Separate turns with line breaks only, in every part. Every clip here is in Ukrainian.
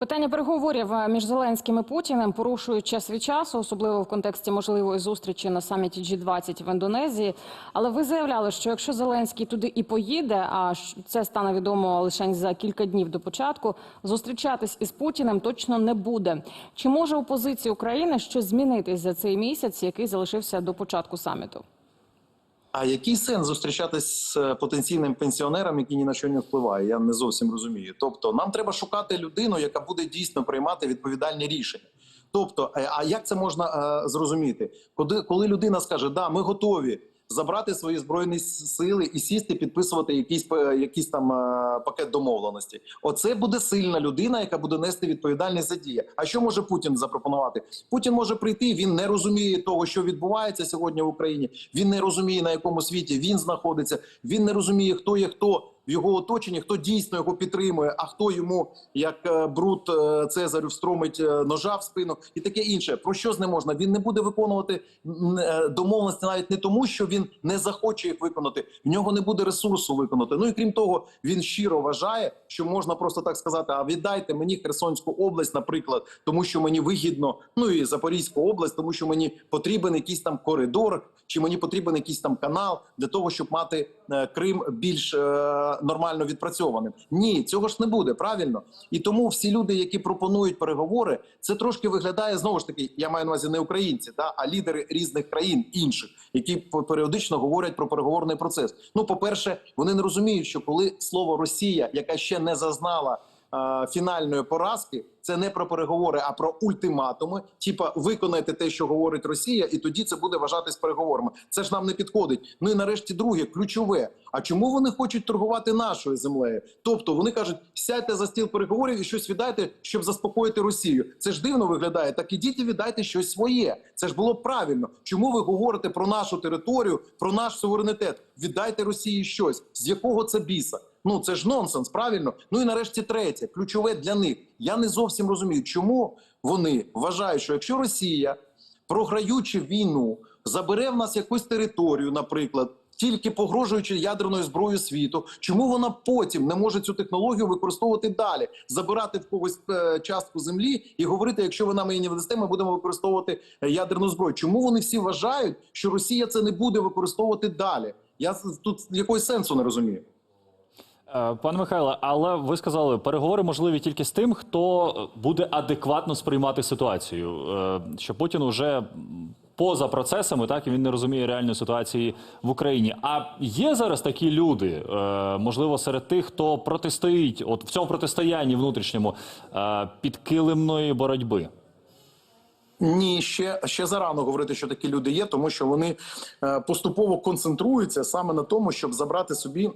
Питання переговорів е, між Зеленським і Путіним порушують час від часу, особливо в контексті можливої зустрічі на саміті G20 в Індонезії. Але ви заявляли, що якщо Зеленський туди і поїде, а це стане відомо лише за кілька днів до початку, зустрічатись із Путіним точно не буде. Чи може у позиції України щось змінитись за цей місяць, який залишився до початку саміту?
А який сенс зустрічатись з е, потенційним пенсіонером, який ні на що не впливає? Я не зовсім розумію. Тобто, нам треба шукати людину, яка буде дійсно приймати відповідальні рішення. Тобто, е, а як це можна е, зрозуміти? Коли, коли людина скаже, да, ми готові забрати свої збройні сили і сісти, підписувати якийсь якийсь там е, пакет домовленості. Оце буде сильна людина, яка буде нести відповідальність за дії. А що може Путін запропонувати? Путін може прийти. Він не розуміє того, що відбувається сьогодні в Україні. Він не розуміє на якому світі він знаходиться. Він не розуміє, хто є хто в його оточенні, хто дійсно його підтримує, а хто йому як е, брут е, Цезарю встромить е, ножа в спину і таке інше. Про що з ним можна? Він не буде виконувати домовленості навіть не тому, що він не захоче їх виконати. В нього не буде ресурсу виконати. Ну і крім того, він щиро вважає, що можна просто так сказати: а віддайте мені Херсонську область, наприклад, тому що мені вигідно, ну і Запорізьку область, тому що мені потрібен якийсь там коридор, чи мені потрібен якийсь там канал для того, щоб мати Крим більш нормально відпрацьованим. Ні, цього ж не буде правильно. І тому всі люди, які пропонують переговори, це трошки виглядає знову ж таки. Я маю на увазі не українці, да, а лідери різних країн інших, які періодично говорять про переговорний процес. Ну, по перше, вони не розуміють, що коли слово Росія, яка ще не зазнала фінальної поразки, це не про переговори, а про ультиматуми. Типа виконайте те, що говорить Росія, і тоді це буде вважатись переговорами. Це ж нам не підходить. Ну і нарешті, друге, ключове. А чому вони хочуть торгувати нашою землею? Тобто вони кажуть, сядьте за стіл переговорів і щось віддайте, щоб заспокоїти Росію. Це ж дивно виглядає. Так ідіть і віддайте щось своє. Це ж було правильно. Чому ви говорите про нашу територію, про наш суверенітет? Віддайте Росії щось. З якого це біса? Ну це ж нонсенс, правильно. Ну і нарешті третє, ключове для них. Я не зовсім розумію, чому вони вважають, що якщо Росія, програючи війну, забере в нас якусь територію, наприклад. Тільки погрожуючи ядерною зброєю світу, чому вона потім не може цю технологію використовувати далі, забирати в когось е, частку землі і говорити, якщо ви нам її не видасте, ми будемо використовувати е, ядерну зброю. Чому вони всі вважають, що Росія це не буде використовувати далі? Я тут якогось сенсу не розумію.
Е, Пане Михайле, але ви сказали, переговори можливі тільки з тим, хто буде адекватно сприймати ситуацію. Е, Що Путін уже поза процесами, так він не розуміє реальної ситуації в Україні. А є зараз такі люди, е, можливо, серед тих, хто протистоїть, от в цьому протистоянні внутрішньому підкилимної боротьби.
Ні, ще ще зарано говорити, що такі люди є, тому що вони поступово концентруються саме на тому, щоб забрати собі.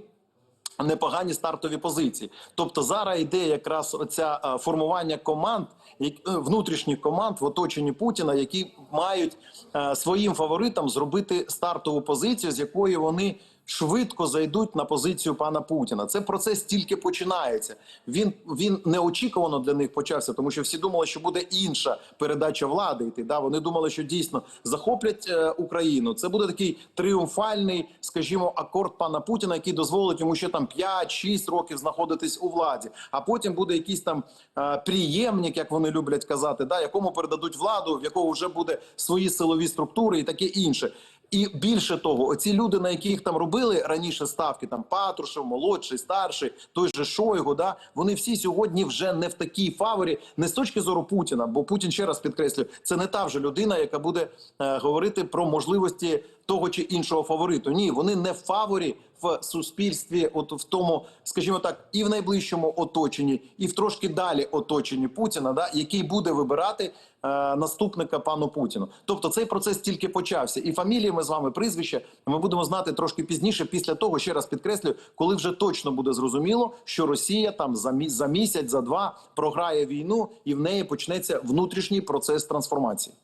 Непогані стартові позиції. Тобто зараз йде якраз оця е, формування команд, е, внутрішніх команд в оточенні Путіна, які мають е, своїм фаворитам зробити стартову позицію, з якої вони швидко зайдуть на позицію пана Путіна. Це процес тільки починається. Він він неочікувано для них почався, тому що всі думали, що буде інша передача влади йти. Да, вони думали, що дійсно захоплять е, Україну. Це буде такий тріумфальний, скажімо, акорд пана Путіна, який дозволить йому ще там 5-6 років знаходитись у владі. А потім буде якийсь там е, приємник, як вони люблять казати, да, якому передадуть владу, в якого вже буде свої силові структури і таке інше. І більше того, оці люди, на яких там робили раніше ставки, там Патрушев, молодший, старший, той же Шойгу, да вони всі сьогодні вже не в такій фаворі, не з точки зору Путіна, бо Путін ще раз підкреслюю, це не та вже людина, яка буде е, говорити про можливості того чи іншого фавориту. Ні, вони не фаворі в суспільстві, от в тому, скажімо так, і в найближчому оточенні, і в трошки далі оточенні Путіна, да, який буде вибирати е, наступника пану Путіну. Тобто цей процес тільки почався, і фамілії ми з вами прізвище ми будемо знати трошки пізніше, після того, ще раз підкреслюю, коли вже точно буде зрозуміло, що Росія там за мі- за місяць, за два програє війну, і в неї почнеться внутрішній процес трансформації.